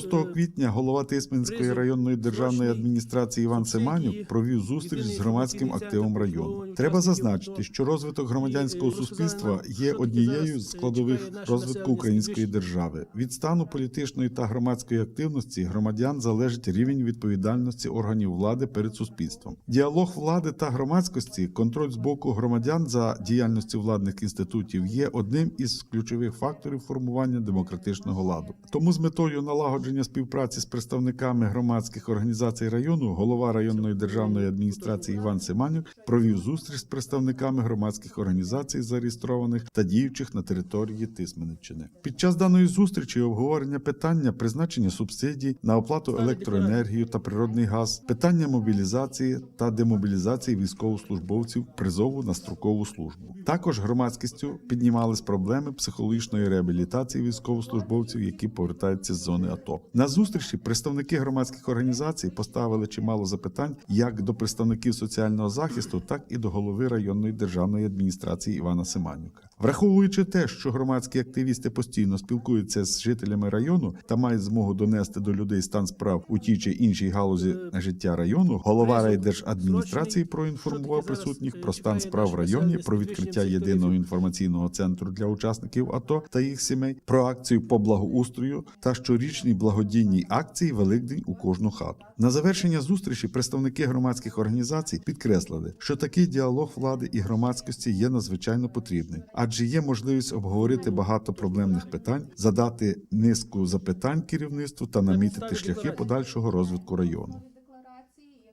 6 квітня голова Тисменської районної державної адміністрації Іван Семанюк провів зустріч з громадським активом району. Треба зазначити, що розвиток громадянського суспільства є однією з складових розвитку української держави. Від стану політичної та громадської активності громадян залежить рівень відповідальності органів влади перед суспільством. Діалог влади та громадськості, контроль з боку громадян за діяльністю владних інститутів є одним із ключових факторів формування демократичного ладу. Тому з метою налагодження співпраці з представниками громадських організацій району голова районної державної адміністрації Іван Семанюк провів зустріч з представниками громадських організацій, зареєстрованих та діючих на території Тисменівщини. Під час даної зустрічі обговорення питання призначення субсидій на оплату електроенергію та природний газ, питання мобілізації та демобілізації військовослужбовців призову на строкову службу. Також громадськістю піднімались проблеми психологічної реабілітації військовослужбовців, які повертаються з зони АТО. На зустрічі представники громадських організацій поставили чимало запитань як до представників соціального захисту, так і до голови районної державної адміністрації Івана Семанюка. Враховуючи те, що громадські активісти постійно спілкуються з жителями району та мають змогу донести до людей стан справ у тій чи іншій галузі життя району, голова райдержадміністрації проінформував присутніх про стан справ в районі, про відкриття єдиного інформаційного центру для учасників АТО та їх сімей, про акцію по благоустрою та щорічній благодійній акції Великдень у кожну хату. На завершення зустрічі представники громадських організацій підкреслили, що такий діалог влади і громадськості є надзвичайно потрібним, адже є можливість обговорити багато проблемних питань, задати низку запитань керівництву та намітити шляхи подальшого розвитку району.